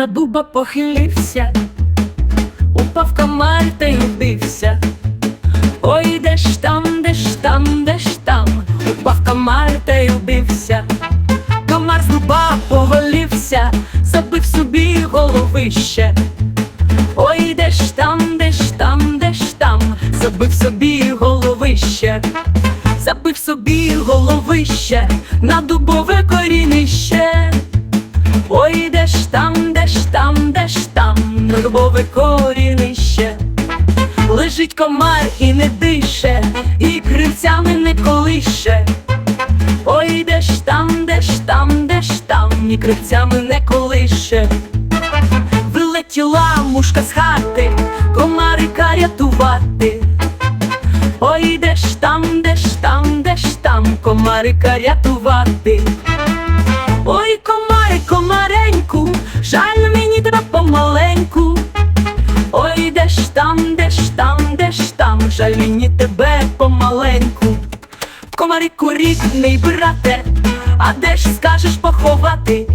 на дуба похилився, упав комар та й убився. Ой, де ж там, де ж там, де ж там, упав комар та й убився. Комар з дуба повалився, забив собі головище. Ой, де ж там, де ж там, де ж там, забив собі головище, забив собі головище на дубове корінище. Ой, де ж там, де дубове корінище. Лежить комар і не дише, і кривцями не колише. Ой, де ж там, де ж там, де ж там, і кривцями не колише. Вилетіла мушка з хати, комарика рятувати. Ой, де ж там, де ж там, де ж там, комарика рятувати. Жаль мені тебе помаленьку. Комарику рідний брате, а де ж скажеш поховати?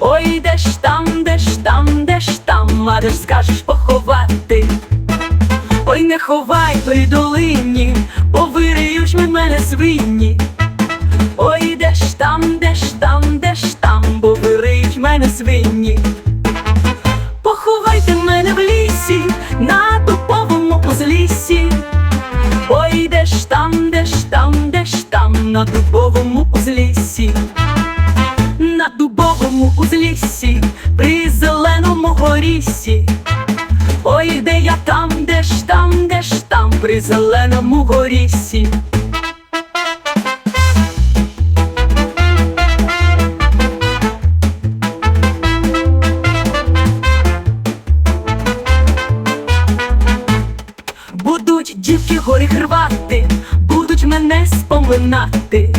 Ой, де ж там, де ж там, де ж там, а де ж скажеш поховати? Ой, не ховай той долині, бо вириють ми мене свині. Ой, де ж там, де ж там, де ж там, бо вириють мене свині. Дубовому узліссі, на дубовому узліссі, при зеленому горісі. Ой, де я там, де ж там, де ж там, при зеленому горісі. Будуть дівки горі рвати, будуть мене споминати.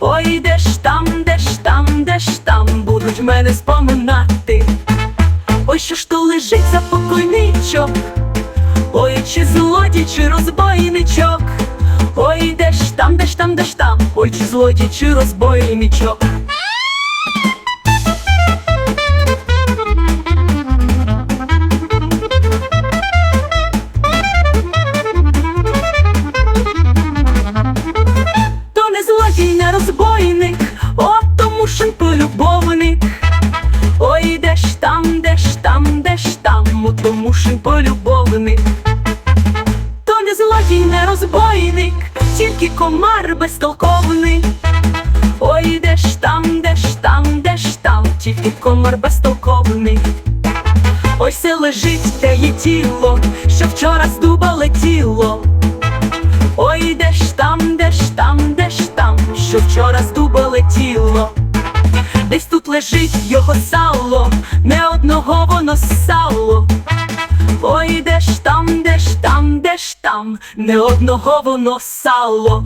Ой, де там, де ж там, де ж там, будуть мене споминати. Ой, що ж то лежить за покойничок, ой, чи злодій, чи розбойничок. Ой, де ж там, де ж там, де ж там, ой, чи злодій, чи розбойничок. Полюбовник. Ой, де ж там, де ж там, де ж там, от тому й полюбовник. То не злодій, не розбойник, тільки комар безтолковний. Ой, де ж там, де ж там, де ж там, тільки комар безтолковний. Ось це лежить те є тіло, що вчора з дуба летіло. Ой, де ж там, де ж там, де ж там, що вчора з дуба летіло. Десь тут лежить його сало, не одного воно сало. Ой, де ж там, де ж там, де ж там, не одного воно сало.